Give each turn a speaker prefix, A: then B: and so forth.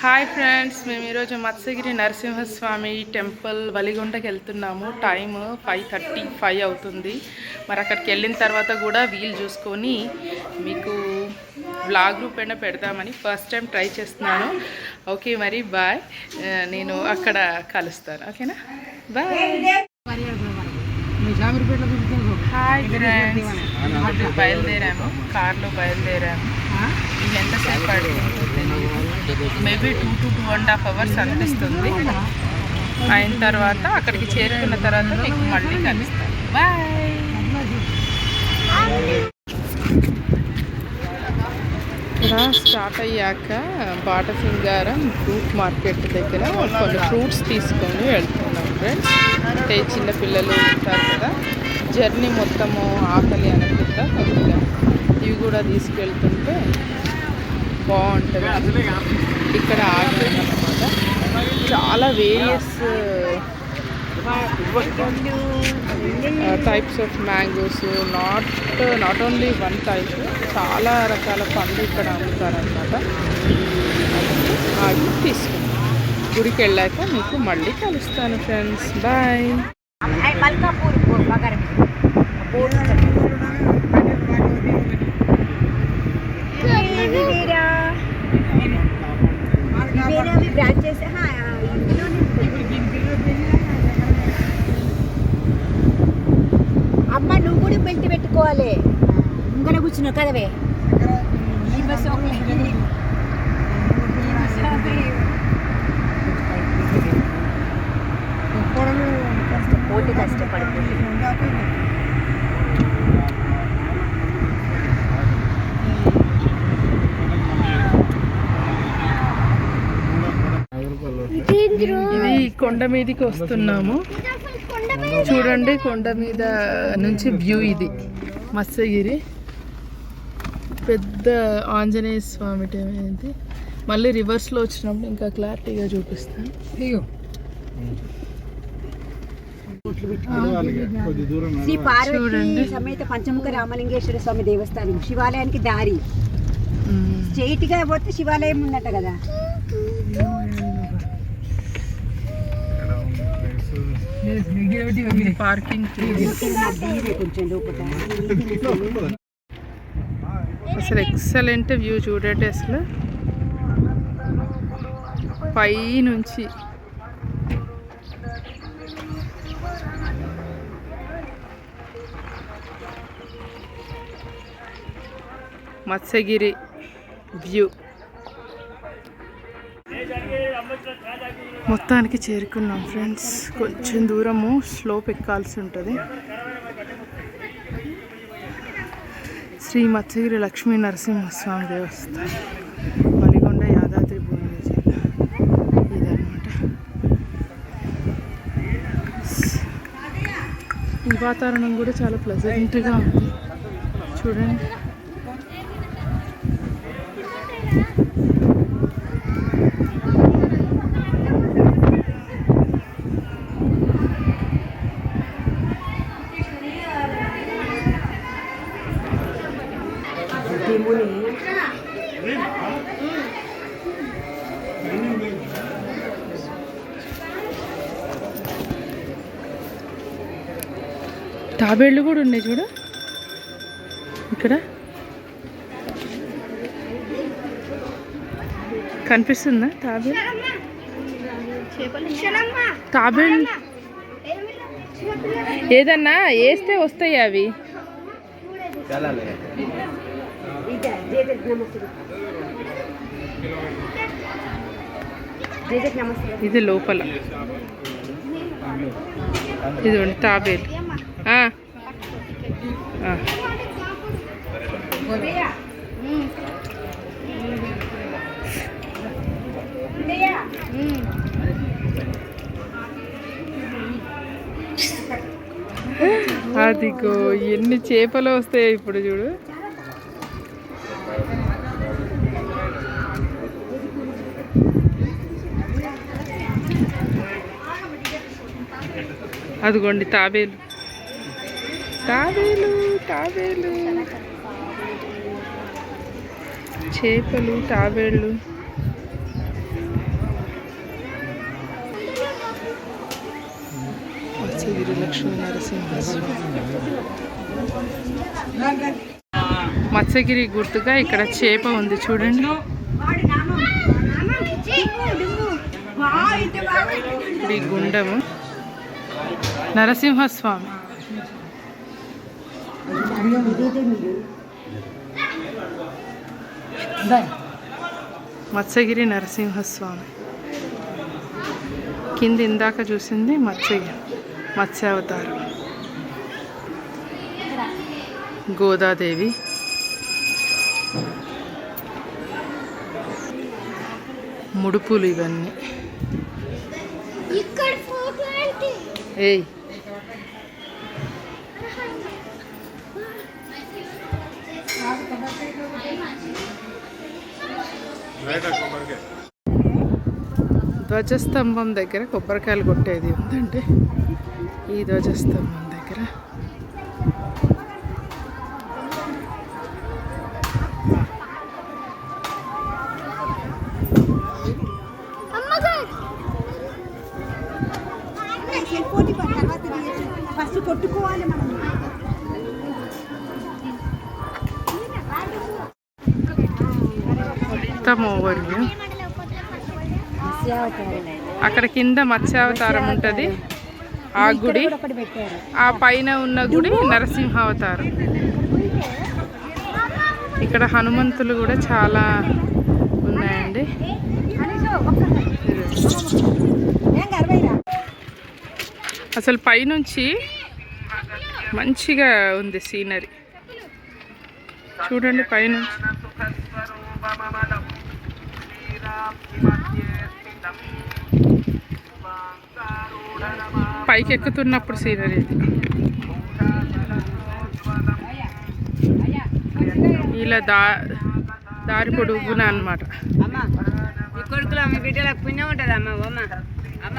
A: Hi friends మేము ఈరోజు Matsyagiri Narasimhaswamy temple వలిగొండకి వెళ్తున్నాము. టైం ఫైవ్ థర్టీ ఫైవ్ అవుతుంది. మరి అక్కడికి వెళ్ళిన తర్వాత కూడా వీలు చూసుకొని మీకు బ్లాగ్ రూపేణ పెడదామని ఫస్ట్ టైం ట్రై చేస్తున్నాను. ఓకే మరి బాయ్. నేను అక్కడ కలుస్తాను. ఓకేనా? బాయ్. Hi friends. ఇప్పుడు బయలుదేరాము కార్లో బయలుదేరాము. ఇది ఎంతసేపు పడుతుందో maybe two to two and half hours అనిపిస్తుంది. అయిన తర్వాత అక్కడికి చేరుకున్న తర్వాత మీకు మళ్ళీ కలుస్తాను. బాయ్ ఇక్కడ స్టార్ట్ అయ్యాక బాటసింగారం ఫ్రూట్ మార్కెట్ దగ్గర కొన్ని ఫ్రూట్స్ తీసుకొని వెళ్తున్నాం ఫ్రెండ్స్. అంటే చిన్న పిల్లలు ఉంటారు కదా జర్నీ మొత్తము ఆకలి అనుకుంటా కొద్దిగా. ఇవి కూడా తీసుకెళ్తుంటే బాగుంటుంది. ఇక్కడ ఆగలేదు అనమాట చాలా various types of mangoes not not only one type చాలా రకాల పండ్లు ఇక్కడ అమ్ముతారనమాట ఆగి తీసుకుంటాం గుడికి వెళ్ళాక మీకు మళ్ళీ కలుస్తాను ఫ్రెండ్స్ బాయ్
B: మల్కాపూర్ పగారం బ్రాంచెస్ అమ్మ నువ్వు కూడా పెట్టుకోవాలి ముంగన కూర్చున్నావు కదవే ఈ బస్సు ఒకటి. పోటీ కష్టపడుతుంది.
A: ఇది కొండ మీదకి వస్తున్నాము. చూడండి కొండ మీద నుంచి వ్యూ ఇది. మత్స్యగిరి. పెద్ద ఆంజనేయ స్వామి టైం మళ్ళీ రివర్స్లో వచ్చినప్పుడు ఇంకా క్లారిటీగా చూపిస్తాను
B: శ్రీ పార్వతి. సమేత పంచముఖ రామలింగేశ్వర స్వామి దేవస్థానం. శివాలయానికి దారి. స్ట్రైట్గా పోతే శివాలయం ఉందట కదా.
A: పార్కింగ్ అసలు ఎక్సలెంట్ వ్యూ చూడండి అసలు. పై నుంచి మత్స్యగిరి వ్యూ. మొత్తానికి చేరుకున్నాం ఫ్రెండ్స్. కొంచెం దూరము స్లోప్ ఎక్కాల్సి ఉంటుంది. శ్రీ మత్స్యగిరి లక్ష్మీ నరసింహస్వామి దేవస్థానం. మలిగొండ యాదాద్రి భూమి జిల్లా ఇదన్నమాట. ఈ వాతావరణం కూడా చాలా ప్లెజెంట్గా ఉంది. చూడండి. తాబేళ్ళు కూడా ఉన్నాయి చూడ. ఇక్కడ కనిపిస్తుందా తాబేలు? తాబేళ్ళు ఏదన్నా వేస్తే వస్తాయి అవి?
B: ఇదే,
A: లోపల. ఇది. ఆ. అదిగో ఎన్ని చేపలు వస్తాయి ఇప్పుడు చూడు. అదిగోండి తాబేలు. తాబేలు తాబేలు. చేపలు తాబేళ్ళు. మత్స్యగిరి లక్ష్మీ నరసింహస్వామి. మత్స్యగిరి గుర్తుగా ఇక్కడ చేప ఉంది చూడండి. ఇప్పుడు ఈ గుండము. నరసింహస్వామి. మత్స్యగిరి నరసింహస్వామి. కింద ఇందాక చూసింది మత్స్యగిరి మత్స్యావతారం. గోదాదేవి. ముడుపులు ఇవన్నీ.
C: ఇక్కడ ఫోటో అంటే
A: ఏయ్. ధ్వజస్తంభం దగ్గర కొబ్బరికాయలు కొట్టేది ఉందండి ఈ ధ్వజస్తంభం దగ్గర మొత్తం ఓవర్వ్యూ అక్కడ కింద మత్స్యావతారం ఉంటుంది. ఆ గుడి ఆ పైన ఉన్న గుడి నరసింహావతారం. ఇక్కడ హనుమంతులు కూడా చాలా ఉన్నాయండి. అసలు పైనుంచి మంచిగా ఉంది సీనరీ. చూడండి పైనుంచి. పైకి ఎక్కుతున్నప్పుడు సీనరీ ఇది. ఇలా దా దారి పొడుగున అన్నమాట.
D: అమ్మ ఈ కొడుకులు మీ బిడ్డలకు పుణ్యం ఉంటుంది అమ్మ అమ్మ. అమ్మ